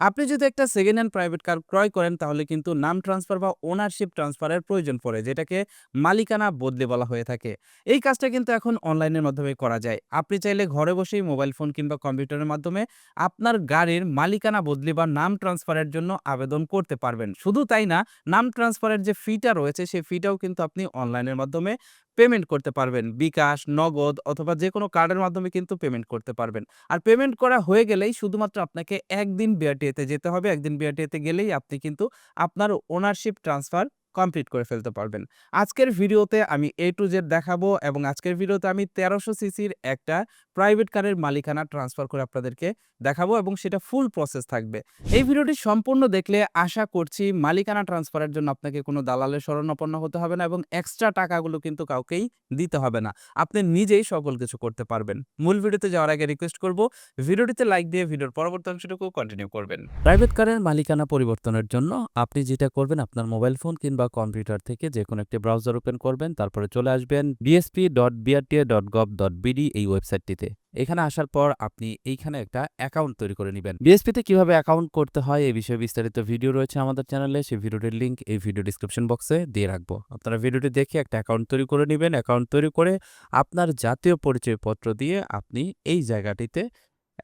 আপনি যদি একটা সেকেন্ড হ্যান্ড প্রাইভেট কার ক্রয় করেন, তাহলে কিন্তু নাম ট্রান্সফার বা ওনারশিপ ট্রান্সফারের প্রয়োজন পড়ে, যেটাকে মালিকানা বদলে বলা হয়ে থাকে। এই কাজটা কিন্তু এখন অনলাইনের মাধ্যমে করা যায়। আপনি চাইলে ঘরে বসেই মোবাইল ফোন কিংবা কম্পিউটারের মাধ্যমে আপনার গাড়ির মালিকানা বদলি বা নাম ট্রান্সফারের জন্য আবেদন করতে পারবেন। শুধু তাই না, নাম ট্রান্সফারের যে ফিটা রয়েছে সেই ফিটাও কিন্তু আপনি অনলাইনের মাধ্যমে পেমেন্ট করতে পারবেন। বিকাশ, নগদ অথবা যে কোনো কার্ডের মাধ্যমে কিন্তু পেমেন্ট করতে পারবেন। আর পেমেন্ট করা হয়ে গেলেই শুধুমাত্র আপনাকে একদিন বিআরটিএতে যেতে হবে। একদিন বিআরটিএতে গেলেই আপনি কিন্তু আপনার ওনারশিপ ট্রান্সফার কমপ্লিট করে ফেলতে পারবেন। আজকের ভিডিওতে আমি এ টু জেড দেখাবো এবং আজকের ভিডিওতে আমি তেরোশো সিসির একটা প্রাইভেট কারের মালিকানা ট্রান্সফার করে আপনাদেরকে দেখাবো এবং সেটা ফুল প্রসেস থাকবে। এই ভিডিওটি সম্পূর্ণ দেখলে আশা করছি মালিকানা ট্রান্সফারের জন্য আপনাকে কোনো দালালের শরণাপন্ন হতে হবে না এবং এক্সট্রা টাকাগুলো কিন্তু কাউকেই দিতে হবে না। আপনি নিজেই সকল কিছু করতে পারবেন। মূল ভিডিওতে যাওয়ার আগে রিকোয়েস্ট করব, ভিডিওটিতে লাইক দিয়ে ভিডিওর পরবর্তী অংশটুকু কন্টিনিউ করবেন। প্রাইভেট কারের মালিকানা পরিবর্তনের জন্য আপনি যেটা করবেন আপনার মোবাইল ফোন কিংবা কম্পিউটার থেকে যে কোনো একটি ব্রাউজার ওপেন করবেন, তারপরে চলে আসবেন BSP dot BRTA dot gov dot BD এই ওয়েবসাইটটিতে। এখানে আসার পর আপনি এইখানে একটা অ্যাকাউন্ট তৈরি করে নেবেন। বিএসপিতে কীভাবে অ্যাকাউন্ট করতে হয় এই বিষয়ে বিস্তারিত ভিডিও রয়েছে আমাদের চ্যানেলে, সেই ভিডিওটির লিঙ্ক এই ভিডিও ডিসক্রিপশন বক্সে দিয়ে রাখব। আপনারা ভিডিওটি দেখে একটা অ্যাকাউন্ট তৈরি করে নেবেন। অ্যাকাউন্ট তৈরি করে আপনার জাতীয় পরিচয়পত্র দিয়ে আপনি এই জায়গাটিতে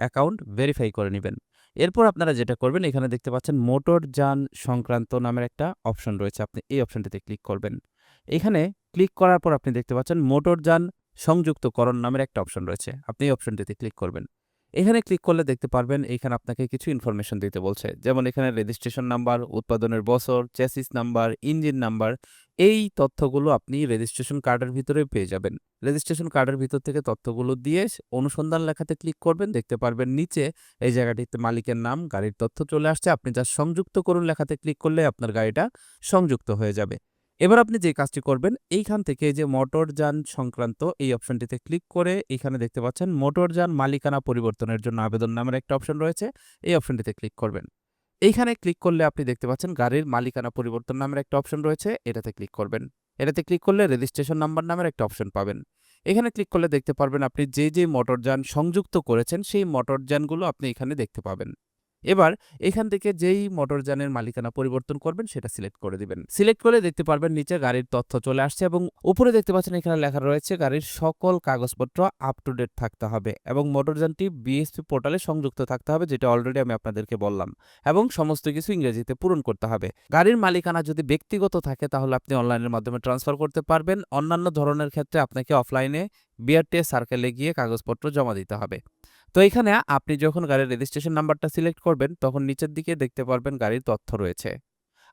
অ্যাকাউন্ট ভেরিফাই করে নেবেন। এরপর আপনারা যেটা করবেন, এখানে দেখতে পাচ্ছেন মোটর যান সংক্রান্ত নামের একটা অপশন রয়েছে। আপনি এই অপশনটিতে ক্লিক করবেন। এখানে ক্লিক করার পর আপনি দেখতে পাচ্ছেন মোটর যান সংযুক্তকরণ নামের একটা অপশন রয়েছে। আপনি এই অপশনটিতে ক্লিক করবেন। এখানে ক্লিক করলে দেখতে পারবেন এখানে আপনাকে কিছু ইনফরমেশন দিতে বলছে। যেমন এখানে রেজিস্ট্রেশন নাম্বার উৎপাদনের বছর চেসিস নাম্বার ইঞ্জিন নাম্বার এই তথ্যগুলো আপনি রেজিস্ট্রেশন কার্ডের ভিতরে পেয়ে যাবেন। রেজিস্ট্রেশন কার্ডের ভিতর থেকে তথ্যগুলো দিয়ে অনুসন্ধান লেখাতে ক্লিক করবেন। দেখতে পারবেন নিচে এই জায়গাটিতে মালিকের নাম, গাড়ির তথ্য চলে আসছে। আপনি যা সংযুক্ত করুন লেখাতে ক্লিক করলে আপনার গাড়িটা সংযুক্ত হয়ে যাবে। এবার আপনি যে কাজটি করবেন, এইখান থেকে যে মোটরযান সংক্রান্ত এই অপশনটিতে ক্লিক করে এখানে দেখতে পাচ্ছেন মোটরযান মালিকানা পরিবর্তনের জন্য আবেদন নামের একটা অপশন রয়েছে। এই অপশনটিতে ক্লিক করবেন। এইখানে ক্লিক করলে আপনি দেখতে পাচ্ছেন গাড়ির মালিকানা পরিবর্তন নামের একটা অপশন রয়েছে, এটাতে ক্লিক করবেন। এটাতে ক্লিক করলে রেজিস্ট্রেশন নাম্বার নামের একটা অপশন পাবেন। এখানে ক্লিক করলে দেখতে পারবেন আপনি যে যে মোটরযান সংযুক্ত করেছেন, সেই মোটরযানগুলো আপনি এখানে দেখতে পাবেন। এবার এখান থেকে যেই মোটরযানের মালিকানা পরিবর্তন করবেন, সেটা সিলেক্ট করে দিবেন। সিলেক্ট করে দেখতে পারবেন নিচে গাড়ির তথ্য চলে আসছে এবং উপরে দেখতে পাচ্ছেন এখানে লেখা রয়েছে, গাড়ির সকল কাগজপত্র আপ টু ডেট থাকতে হবে এবং মোটরযানটি বিএসপি পোর্টালে সংযুক্ত থাকতে হবে, যেটা অলরেডি আমি আপনাদেরকে বললাম এবং সমস্ত কিছু ইংরেজিতে পূরণ করতে হবে। গাড়ির মালিকানা যদি ব্যক্তিগত থাকে, তাহলে আপনি অনলাইনের মাধ্যমে ট্রান্সফার করতে পারবেন। অন্যান্য ধরনের ক্ষেত্রে আপনাকে অফলাইনে বিআরটিএস সার্কেলে গিয়ে কাগজপত্র জমা দিতে হবে। তো এখানে আপনি যখন গাড়ির রেজিস্ট্রেশন নাম্বারটা সিলেক্ট করবেন, তখন নিচের দিকে দেখতে পারবেন গাড়ির তথ্য রয়েছে।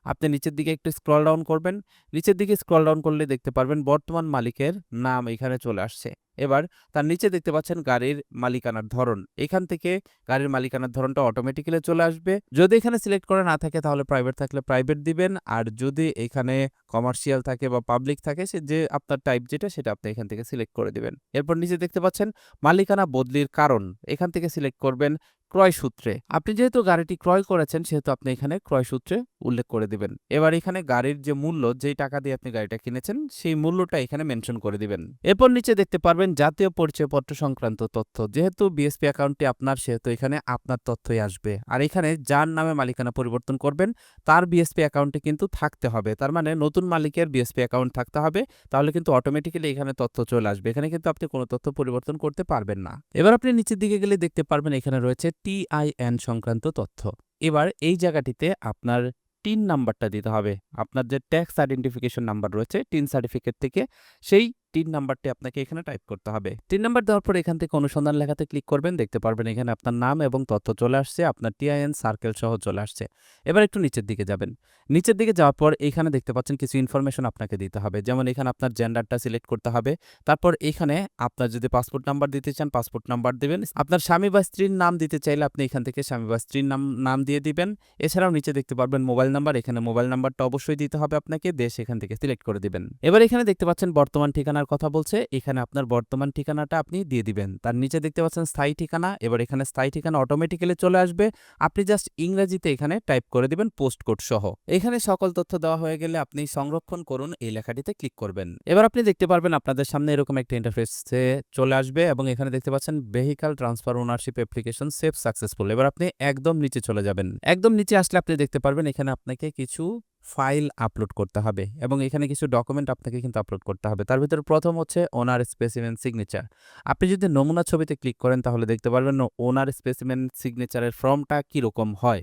আপনি নিচের দিকে একটু স্ক্রল ডাউন করবেন। নিচের দিকে স্ক্রল ডাউন করলে দেখতে পারবেন বর্তমান মালিকের নাম এখানে চলে আসছে। এবার তার নিচে দেখতে পাচ্ছেন গাড়ির মালিকানার ধরন। এখান থেকে গাড়ির মালিকানার ধরনটা অটোমেটিক্যালি চলে আসবে। যদি এখানে সিলেক্ট করা না থাকে তাহলে প্রাইভেট থাকলে প্রাইভেট দিবেন। আর যদি এখানে কমার্শিয়াল থাকে বা পাবলিক থাকে, সে যে আপনার টাইপ যেটা, সেটা আপনি এখান থেকে সিলেক্ট করে দিবেন। এরপর নিচে দেখতে পাচ্ছেন মালিকানা বদলির কারণ। এখান থেকে সিলেক্ট করবেন ক্রয় সূত্রে। আপনি যেহেতু গাড়িটি ক্রয় করেছেন, সেহেতু আপনি এখানে ক্রয় সূত্রে উল্লেখ করে দিবেন। এবার এখানে গাড়ির যে মূল্য, যেই টাকা দিয়ে আপনি গাড়িটা কিনেছেন, সেই মূল্যটা এখানে মেনশন করে দিবেন। এরপর নিচে দেখতে পারবেন জাতীয় পরিচয়পত্র সংক্রান্ত তথ্য। যেহেতু বিএসপি অ্যাকাউন্টটি আপনার, সেহেতু এখানে আপনার তথ্যই আসবে। আর এখানে যার নামে মালিকানা পরিবর্তন করবেন, তার বিএসপি অ্যাকাউন্টে কিন্তু থাকতে হবে। তার মানে নতুন মালিকের বিএসপি অ্যাকাউন্ট থাকতে হবে, তাহলে কিন্তু অটোমেটিক্যালি এখানে তথ্য চলে আসবে। এখানে কিন্তু আপনি কোনো তথ্য পরিবর্তন করতে পারবেন না। এবার আপনি নিচের দিকে গেলে দেখতে পারবেন, এখানে রয়েছে টিআইএন সংক্রান্ত তথ্য। এবার এই জায়গাটিতে আপনার টিন নাম্বারটা দিতে হবে। আপনার যে ট্যাক্স আইডেন্টিফিকেশন নাম্বার রয়েছে, টিন সার্টিফিকেট থেকে সেই তিন নাম্বারটি আপনাকে এখানে টাইপ করতে হবে। তিন নাম্বার দেওয়ার পর এখান থেকে অনুসন্ধান লেখাতে ক্লিক করবেন, দেখতে পারবেন এখানে আপনার নাম এবং তথ্য চলে আসছে, আপনার টিআইএন সার্কেল সহ চলে আসছে। এবার একটু নিচের দিকে যাবেন। নিচের দিকে যাওয়ার পর এখানে দেখতে পাচ্ছেন কিছু ইনফরমেশন আপনাকে দিতে হবে। যেমন এখানে আপনার জেন্ডারটা সিলেক্ট করতে হবে, তারপর এখানে আপনার যদি পাসপোর্ট নাম্বার দিতে চান পাসপোর্ট নাম্বার দিবেন। আপনার স্বামী বা স্ত্রীর নাম দিতে চাইলে আপনি এখান থেকে স্বামী বা স্ত্রীর নাম নাম দিয়ে দিবেন। এছাড়াও নিচে দেখতে পারবেন মোবাইল নাম্বার এখানে মোবাইল নাম্বারটা অবশ্যই দিতে হবে আপনাকে, দেশ এখান থেকে সিলেক্ট করে দিবেন। এবার এখানে দেখতে পাচ্ছেন বর্তমান ঠিকানা ঠিকানার কথা বলছে, এখানে আপনার বর্তমান ঠিকানাটা আপনি দিয়ে দিবেন। তার নিচে দেখতে পাচ্ছেন স্থায়ী ঠিকানা, এবার এখানে স্থায়ী ঠিকানা অটোমেটিক্যালি চলে আসবে। আপনি জাস্ট ইংরেজিতে এখানে টাইপ করে দিবেন পোস্ট কোড সহ। এখানে সকল তথ্য দেওয়া হয়ে গেলে আপনি সংরক্ষণ করুন এই লেখাটিতে ক্লিক করবেন। এবার আপনি দেখতে পারবেন আপনাদের সামনে এরকম একটা ইন্টারফেসে চলে আসবে এবং এখানে দেখতে পাচ্ছেন vehicle transfer ownership application save successful এবার আপনি একদম নিচে চলে যাবেন। একদম নিচে আসলে আপনি দেখতে পারবেন এখানে আপনাকে কিছু ফাইল আপলোড করতে হবে এবং এখানে কিছু ডকুমেন্ট আপনাকে কিন্তু আপলোড করতে হবে। তার ভিতরে প্রথম হচ্ছে ওনার স্পেসিমেন সিগনেচার আপনি যদি নমুনা ছবিতে ক্লিক করেন তাহলে দেখতে পারবেন ওনার স্পেসিমেন সিগনেচারের ফর্মটা কীরকম হয়।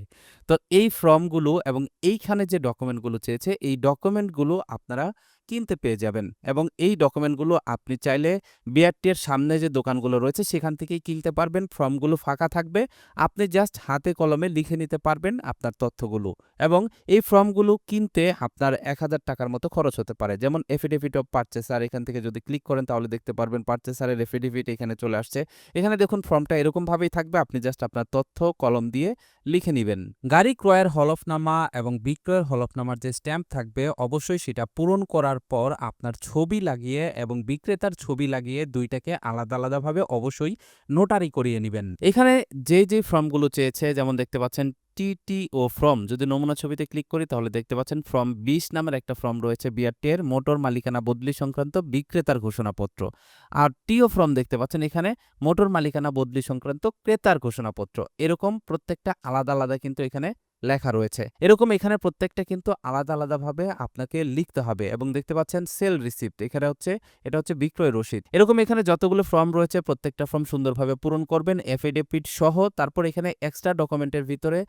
তো এই ফর্মগুলো এবং এইখানে যে ডকুমেন্টগুলো চেয়েছে, এই ডকুমেন্টগুলো আপনারা কিনতে পেয়ে যাবেন এবং এই ডকুমেন্টগুলো আপনি চাইলে বিআরটি এর সামনে যে দোকানগুলো রয়েছে সেখান থেকেই কিনতে পারবেন, ফর্মগুলো ফাঁকা থাকবে। আপনি জাস্ট হাতে কলমে লিখে নিতে পারবেন আপনার তথ্যগুলো এবং এই ফর্মগুলো কিনতে আপনার এক হাজার টাকার মতো খরচ হতে পারে। যেমন এফিডেভিট অফ পারচেসার এখান থেকে যদি ক্লিক করেন তাহলে দেখতে পারবেন পারচেসারের এফিডেভিট এখানে চলে আসছে। এখানে দেখুন ফর্মটা এরকমভাবেই থাকবে, আপনি জাস্ট আপনার তথ্য, কলম দিয়ে লিখে নেবেন। গাড়ি ক্রয়ের হলফনামা এবং বিক্রয়ের হলফনামার যে স্ট্যাম্প থাকবে, অবশ্যই সেটা পূরণ করার পর আপনার ছবি লাগিয়ে এবং বিক্রেতার ছবি লাগিয়ে দুইটাকে আলাদা আলাদাভাবে অবশ্যই নোটারি করিয়ে নেবেন। এখানে যে যে ফর্মগুলো চেয়েছে, যেমন দেখতে পাচ্ছেন টিটি ও ফ্রম যদি নমুনা ছবিতে ক্লিক করি তাহলে দেখতে পাচ্ছেন ফ্রম বিশ নামের একটা ফর্ম রয়েছে বিআরটি এর মোটর মালিকানা বদলি সংক্রান্ত বিক্রেতার ঘোষণাপত্র। আর টি ও ফ্রম দেখতে পাচ্ছেন এখানে মোটর মালিকানা বদলি সংক্রান্ত ক্রেতার ঘোষণাপত্র। এরকম প্রত্যেকটা আলাদা আলাদা কিন্তু এখানে লেখা রয়েছে। এরকম এখানে প্রত্যেকটা কিন্তু আলাদা আলাদাভাবে আপনাকে লিখতে হবে এবং দেখতে পাচ্ছেন সেল রিসিপ্ট, এখানে হচ্ছে, এটা হচ্ছে বিক্রয় রসিদ। এরকম এখানে যতগুলো ফর্ম রয়েছে, প্রত্যেকটা ফর্ম সুন্দরভাবে পূরণ করবেন এফিডেভিট সহ, তারপর এখানে এক্সট্রা ডকুমেন্টের ভিতরে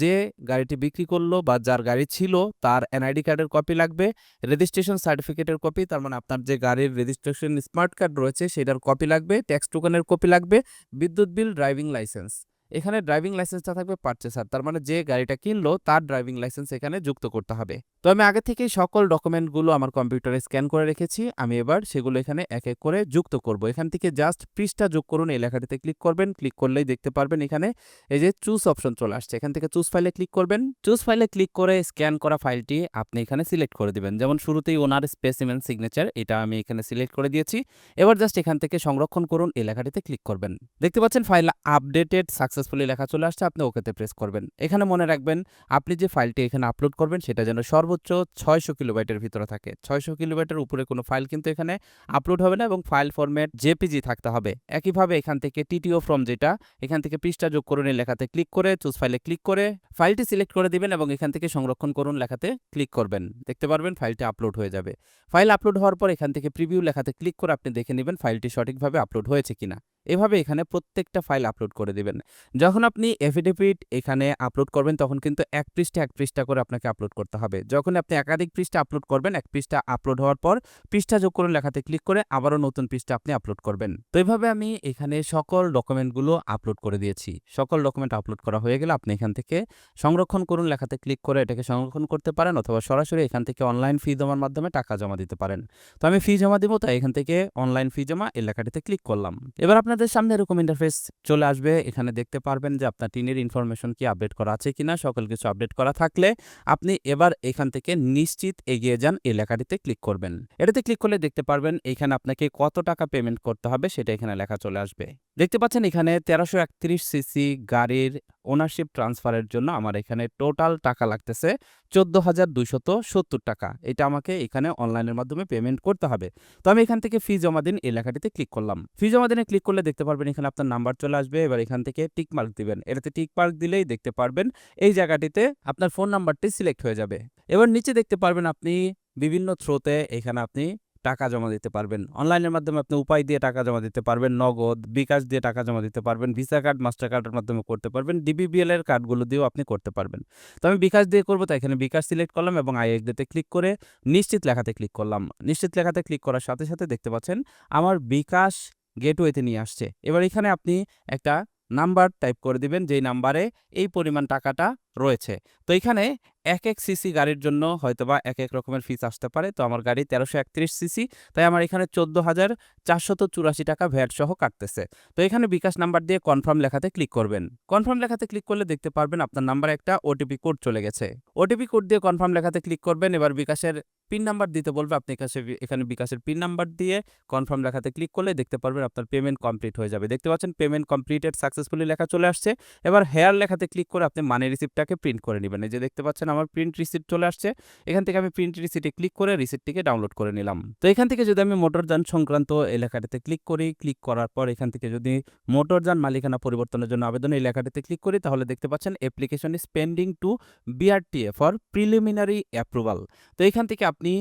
যে গাড়িটি বিক্রি করল বা যার গাড়ি ছিল, তার এনআইডি কার্ডের কপি লাগবে রেজিস্ট্রেশন সার্টিফিকেটের কপি তার মানে আপনার যে গাড়ির রেজিস্ট্রেশন স্মার্ট কার্ড রয়েছে, সেটার কপি লাগবে ট্যাক্স টোকেনের কপি লাগবে, বিদ্যুৎ বিল ড্রাইভিং লাইসেন্স এখানে ড্রাইভিং লাইসেন্সটা থাকবে পারচেসার তার মানে যে গাড়িটা কিনলো তার ড্রাইভিং লাইসেন্স এখানে যুক্ত করতে হবে। তো আমি আগে থেকেই সকল ডকুমেন্টগুলো আমার কম্পিউটারে স্ক্যান করে রেখেছি, আমি এবার সেগুলো এখানে এক এক করে যুক্ত করব। এখান থেকে জাস্ট পৃষ্ঠা যোগ করুন, এই লেখাটিতে ক্লিক করবেন ক্লিক করলেই দেখতে পারবেন এখানে এই যে চুজ অপশন চলে আসছে। এখান থেকে চুজ ফাইলে ক্লিক করবেন চুজ ফাইলে ক্লিক করে স্ক্যান করা ফাইলটি আপনি এখানে সিলেক্ট করে দিবেন। যেমন শুরুতেই ওনার স্পেসিমেন সিগনেচার এটা আমি এখানে সিলেক্ট করে দিয়েছি। এবার জাস্ট এখান থেকে সংরক্ষণ করুন, এই লেখাটিতে ক্লিক করবেন। দেখতে পাচ্ছেন ফাইল আপডেটেড সাকসেসফুলি লেখা চলে আসছে, আপনি ওকেতে প্রেস করবেন। এখানে মনে রাখবেন, আপনি যে ফাইলটি এখানে আপলোড করবেন, সেটা যেন সর্বোচ্চ ছয়শো কিলোবাইটের ভিতরে থাকে। ছয়শো কিলোবাইটের উপরে কোনো ফাইল কিন্তু এখানে আপলোড হবে না এবং ফাইল ফরম্যাট জেপিজি থাকতে হবে। একইভাবে এখান থেকে টিটিও ফ্রম যেটা, এখান থেকে পৃষ্ঠা যোগ করুন লেখাতে ক্লিক করে চুজ ফাইলে ক্লিক করে ফাইলটি সিলেক্ট করে দিবেন এবং এখান থেকে সংরক্ষণ করুন লেখাতে ক্লিক করবেন। দেখতে পারবেন ফাইলটি আপলোড হয়ে যাবে। ফাইল আপলোড হওয়ার পর এখান থেকে প্রিভিউ লেখাতে ক্লিক করে আপনি দেখে নেবেন ফাইলটি সঠিকভাবে আপলোড হয়েছে কিনা। এভাবে এখানে প্রত্যেকটা ফাইল আপলোড করে দিবেন। যখন আপনি এফিডেভিট এখানে আপলোড করবেন, তখন কিন্তু এক পৃষ্ঠা এক পৃষ্ঠা করে আপনাকে আপলোড করতে হবে। যখন আপনি একাধিক পৃষ্ঠা আপলোড করবেন, এক পৃষ্ঠা আপলোড হওয়ার পর পৃষ্ঠা যোগ করুন লেখাতে ক্লিক করে আবারও নতুন পৃষ্ঠা আপনি আপলোড করবেন। তো এইভাবে আমি এখানে সকল ডকুমেন্টগুলো আপলোড করে দিয়েছি। সকল ডকুমেন্ট আপলোড করা হয়ে গেলে আপনি এখান থেকে সংরক্ষণ করুন, লেখাতে ক্লিক করে এটাকে সংরক্ষণ করতে পারেন অথবা সরাসরি এখান থেকে অনলাইন ফি জমার মাধ্যমে টাকা জমা দিতে পারেন। তো আমি ফি জমা দিব, তাই এখান থেকে অনলাইন ফি জমা এই লেখাটিতে ক্লিক করলাম। এবার আপনাদের সামনে এরকম ইন্টারফেস চলে আসবে। এখানে দেখতে পারবেন যে আপনার টিনের ইনফরমেশন কি আপডেট করা আছে কিনা, সকল কিছু আপডেট করা থাকলে আপনি এবার এখান থেকে নিশ্চিত এগিয়ে যান এই লেখাটিতে ক্লিক করবেন। এটাতে ক্লিক করলে দেখতে পারবেন এখানে আপনাকে কত টাকা পেমেন্ট করতে হবে সেটা এখানে লেখা চলে আসবে। দেখতে পাচ্ছেন এখানে তেরোশো একত্রিশ সিসি গাড়ির ওনারশিপ ট্রান্সফারের জন্য আমার এখানে টোটাল টাকা লাগতেছে চোদ্দ হাজার দুইশত সত্তর টাকা। এটা আমাকে এখানে অনলাইনের মাধ্যমে পেমেন্ট করতে হবে। তো আমি এখান থেকে ফি জমা দিন এই লেখাটিতে ক্লিক করলাম। ফি জমা দিনে ক্লিক করলে দেখতে পারবেন এখানে আপনার নাম্বার চলে আসবে, এবার এখান থেকে টিক মার্ক দিবেন। এটাতে টিক মার্ক দিলেই দেখতে পারবেন এই জায়গাটিতে আপনার ফোন নাম্বারটি সিলেক্ট হয়ে যাবে। এবার নিচে দেখতে পারবেন আপনি বিভিন্ন থ্রোতে এখানে আপনি টাকা জমা দিতে পারবেন। অনলাইনের মাধ্যমে আপনি উপায় দিয়ে টাকা জমা দিতে পারবেন, নগদ, বিকাশ দিয়ে টাকা জমা দিতে পারবেন, ভিসা কার্ড, মাস্টার কার্ডের মাধ্যমে করতে পারবেন ডিবিবিএল এর কার্ডগুলো দিয়েও আপনি করতে পারবেন। তো আমি বিকাশ দিয়ে করব, তাই এখানে বিকাশ সিলেক্ট করলাম এবং আইএসডিতে ক্লিক করে নিশ্চিত লেখাতে ক্লিক করলাম। নিশ্চিত লেখাতে ক্লিক করার সাথে সাথে দেখতে পাচ্ছেন আমার বিকাশ গেটওয়েতে নিয়ে আসছে। এবার এখানে আপনি একটা নাম্বার টাইপ করে দিবেন, যেই নাম্বারে এই পরিমাণ টাকাটা রয়েছে। তো এখানে এক, এক সিসি গাড়ির জন্য হয়তোবা এক, এক রকমের ফিস আসতে পারে। তো আমার গাড়ি ১৩৩১ সিসি। তাই আমার এখানে ১৪,৪৮৪ টাকা ভ্যাট সহ কাটতেছে। তো এখানে বিকাশ নাম্বার দিয়ে কনফার্ম লেখাতে ক্লিক করবেন। কনফার্ম লেখাতে ক্লিক করলে দেখতে পারবেন আপনার নাম্বারে একটা ওটিপি কোড চলে গেছে। ওটিপি কোড দিয়ে কনফার্ম লেখাতে ক্লিক করবেন। এবার বিকাশের পিন নাম্বার দিতে বলবে। আপনি কাছে এখানে বিকাশের পিন নাম্বার দিয়ে কনফার্ম লেখাতে ক্লিক করলে দেখতে পারবেন আপনার পেমেন্ট কমপ্লিট হয়ে যাবে। দেখতে পাচ্ছেন পেমেন্ট কমপ্লিটেড সাকসেসফুলি লেখা চলে আসছে। এবার হেয়ার লেখাতে ক্লিক করে আপনি মানি রিসিপ্টটাকে প্রিন্ট করে নেবেন এই যে দেখতে পাচ্ছেন আমার প্রিন্ট রিসিপ্ট চলে আসছে। এখান থেকে আমি প্রিন্ট রিসিপ্টে ক্লিক করে রিসিপ্টটিকে ডাউনলোড করে নিলাম। তো এখান থেকে যদি আমি মোটরযান সংক্রান্ত এলাকাটিতে ক্লিক করি, ক্লিক করার পর এখান থেকে যদি মোটরযান মালিকানা পরিবর্তনের জন্য আবেদন এই ক্লিক করি তাহলে দেখতে পাচ্ছেন application is pending to BRTA for preliminary approval. তো এখান থেকে আপনি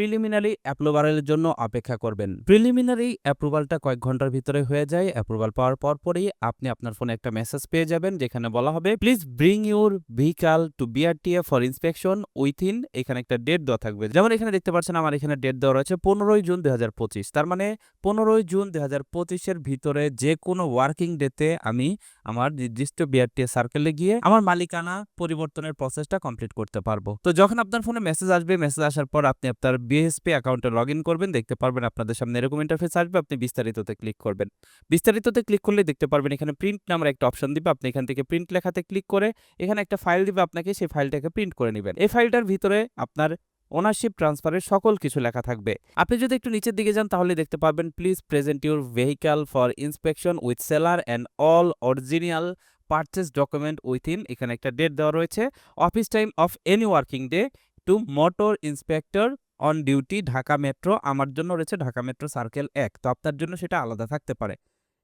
প্রিলিমিনারি অ্যাপ্রুভালের জন্য অপেক্ষা করবেন। প্রিলিমিনারি অ্যাপ্রুভালটা কয়েক ঘণ্টার ভিতরে হয়ে যায়। অ্যাপ্রুভাল পাওয়ার পর পরপরই আপনি আপনার ফোনে একটা মেসেজ পেয়ে যাবেন যেখানে বলা হবে please bring your vehicle to BRTA for inspection within এখানে একটা ডেট দেওয়া থাকবে। যেমন এখানে দেখতে পাচ্ছেন আমার এখানে ডেট দেওয়া রয়েছে ১৫ই জুন ২০২৫ তার মানে ১৫ই জুন ২০২৫ এর ভিতরে যেকোনো ওয়ার্কিং ডেতে আমি আমার নির্দিষ্ট বিআরটিএ সার্কেলে গিয়ে আমার মালিকানা পরিবর্তনের প্রসেসটা কমপ্লিট করতে পারব। তো যখন আপনার ফোনে মেসেজ আসবে, মেসেজ আসার পর আপনি আপনার বিএসপি অ্যাকাউন্টে লগইন করবেন। দেখতে পারবেন আপনাদের সামনে এরকম ইন্টারফেস আসবে। আপনি বিস্তারিততে ক্লিক করবেন। বিস্তারিততে ক্লিক করলে দেখতে পারবেন এখানে প্রিন্ট নামের একটা অপশন দিবে। আপনি এখান থেকে প্রিন্ট লেখাতে ক্লিক করে এখানে একটা ফাইল দিবে, আপনাকে সেই ফাইলটাকে প্রিন্ট করে নেবেন এই ফাইলটার ভিতরে আপনার ওনারশিপ ট্রান্সফারের সকল কিছু লেখা থাকবে। আপনি যদি একটু নিচের দিকে যান, তাহলে দেখতে পারবেন please present your vehicle for inspection with seller and all original purchase document within এখানে একটা ডেট দেওয়া রয়েছে। Office time of any working day to motor inspector on duty Dhaka metro. আমার জন্য রয়েছে ঢাকা মেট্রো সার্কেল এক তো আপনার জন্য সেটা আলাদা থাকতে পারে।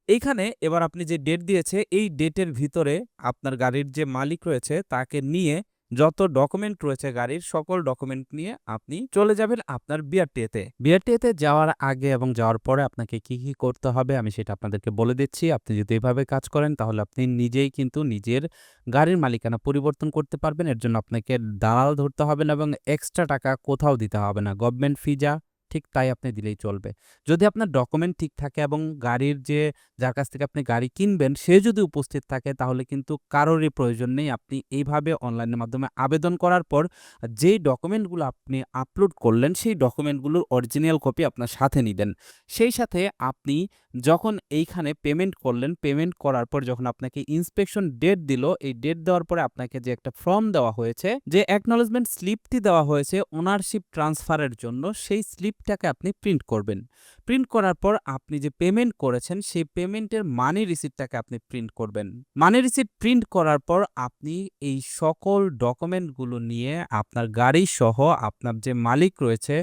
এইখানে এবার আপনি যে ডেট দিয়েছে, এই ডেটের ভিতরে আপনার গাড়ির যে মালিক রয়েছে, তাকে নিয়ে যত ডকুমেন্ট রয়েছে গাড়ির সকল ডকুমেন্ট নিয়ে আপনি চলে যাবেন আপনার বিআরটিএতে। বিআরটিএতে যাওয়ার আগে এবং যাওয়ার পরে আপনাকে কি, কি করতে হবে আমি সেটা আপনাদেরকে বলে দিচ্ছি। আপনি যদি এভাবে কাজ করেন তাহলে আপনি নিজেই কিন্তু নিজের গাড়ির মালিকানা পরিবর্তন করতে পারবেন। এর জন্য আপনাকে দালাল ধরতে হবে না এবং এক্সট্রা টাকা কোথাও দিতে হবে না। গভর্নমেন্ট ফিজা ঠিক তাই আপনি দিলেই চলবে। যদি আপনার ডকুমেন্ট ঠিক থাকে এবং গাড়ির যে যার কাছ থেকে আপনি গাড়ি কিনবেন সে যদি উপস্থিত থাকে তাহলে কিন্তু কারোরই প্রয়োজন নেই। আপনি এইভাবে অনলাইনের মাধ্যমে আবেদন করার পর যেই ডকুমেন্টগুলো আপনি আপলোড করলেন সেই ডকুমেন্টগুলোর অরিজিনাল কপি আপনার সাথে নিলেন সেই সাথে আপনি যখন এইখানে পেমেন্ট করলেন, পেমেন্ট করার পর যখন আপনাকে ইন্সপেকশন ডেট দিল, এই ডেট দেওয়ার পরে আপনাকে যে একটা ফর্ম দেওয়া হয়েছে, যে অ্যাকনলেজমেন্ট স্লিপটি দেওয়া হয়েছে ওনারশিপ ট্রান্সফারের জন্য সেই স্লিপটাকে আপনি প্রিন্ট করবেন। প্রিন্ট করার পর আপনি যে পেমেন্ট করেছেন সেই পেমেন্টের মানি রিসিপ্টটাকে আপনি প্রিন্ট করবেন। মানি রিসিপ্ট প্রিন্ট করার পর আপনি এই সকল ডকুমেন্টগুলো নিয়ে আপনার গাড়ি সহ আপনার যে মালিক রয়েছে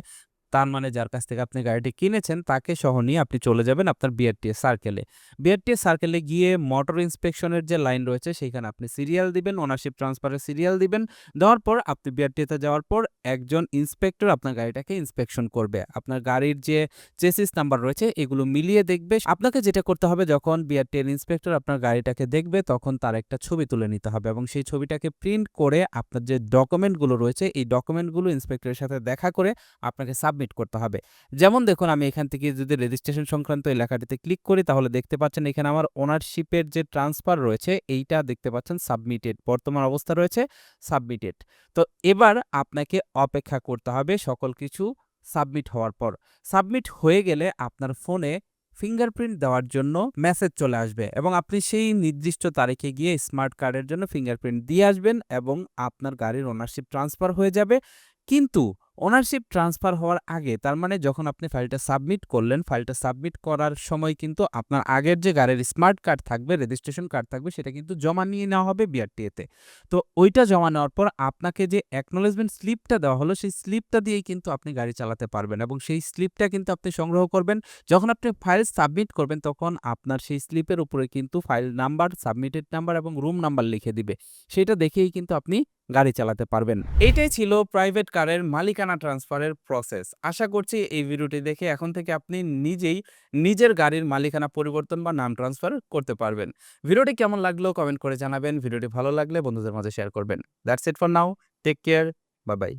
তার মানে যার কাছ থেকে আপনি গাড়িটি কিনেছেন তাকে সহ নিয়ে আপনি চলে যাবেন আপনার বিআরটিএ সার্কেলে। বিআরটিএ সার্কেলে গিয়ে মোটর ইন্সপেকশনের যে লাইন রয়েছে সেইখানে আপনি সিরিয়াল দিবেন, ওনারশিপ ট্রান্সফারের সিরিয়াল দিবেন। দেওয়ার পর আপনি বিআরটিএতে যাওয়ার পর একজন ইন্সপেক্টর আপনার গাড়িটাকে ইন্সপেকশন করবে। আপনার গাড়ির যে চেসিস নাম্বার রয়েছে, এগুলো মিলিয়ে দেখবে। আপনাকে যেটা করতে হবে, যখন বিআরটিএর ইন্সপেক্টর আপনার গাড়িটাকে দেখবে, তখন তার একটা ছবি তুলে নিতে হবে এবং সেই ছবিটাকে প্রিন্ট করে আপনার যে ডকুমেন্টগুলো রয়েছে, এই ডকুমেন্টগুলো ইন্সপেক্টরের সাথে দেখা করে আপনাকে সাবমিট করতে হবে। যেমন দেখুন, আমি এখান থেকে যদি রেজিস্ট্রেশন সংক্রান্ত এলাকাটিতে ক্লিক করি, তাহলে দেখতে পাচ্ছেন এখানে আমার ওনারশিপের যে ট্রান্সফার রয়েছে, এইটা দেখতে পাচ্ছেন সাবমিটেড বর্তমান অবস্থা রয়েছে সাবমিটেড। তো এবার আপনাকে অপেক্ষা করতে হবে সকল কিছু সাবমিট হওয়ার পর। সাবমিট হয়ে গেলে আপনার ফোনে ফিঙ্গারপ্রিন্ট দেওয়ার জন্য মেসেজ চলে আসবে এবং আপনি সেই নির্দিষ্ট তারিখে গিয়ে স্মার্ট কার্ডের জন্য ফিঙ্গারপ্রিন্ট দিয়ে আসবেন এবং আপনার গাড়ির ওনারশিপ ট্রান্সফার হয়ে যাবে। কিন্তু ওনারশিপ ট্রান্সফার হওয়ার আগে তার মানে যখন আপনি ফাইলটা সাবমিট করলেন, ফাইলটা সাবমিট করার সময় কিন্তু আপনার আগের যে গাড়ির স্মার্ট কার্ড থাকবে, রেজিস্ট্রেশন কার্ড থাকবে সেটা কিন্তু জমা নিয়ে নেওয়া হবে বিআরটিএতে। তো ওইটা জমা নেওয়ার পর আপনাকে যে অ্যাকনলেজমেন্ট স্লিপটা দেওয়া হলো সেই স্লিপটা দিয়েই কিন্তু আপনি গাড়ি চালাতে পারবেন এবং সেই স্লিপটা কিন্তু আপনি সংগ্রহ করবেন। যখন আপনি ফাইল সাবমিট করবেন তখন আপনার সেই স্লিপের উপরে কিন্তু ফাইল নাম্বার, সাবমিটেড নাম্বার এবং রুম নাম্বার লিখে দিবে। সেটা দেখেই কিন্তু আপনি গাড়ি চালাতে পারবেন। এটাই ছিল প্রাইভেট কারের মালিকানা ট্রান্সফারের প্রসেস। আশা করছি এই ভিডিওটি দেখে এখন থেকে আপনি নিজেই নিজের গাড়ির মালিকানা পরিবর্তন বা নাম ট্রান্সফার করতে পারবেন। ভিডিওটি কেমন লাগল কমেন্ট করে জানাবেন। ভিডিওটি ভালো লাগলে বন্ধুদের মাঝে শেয়ার করবেন। That's it for now. Take care. Bye bye.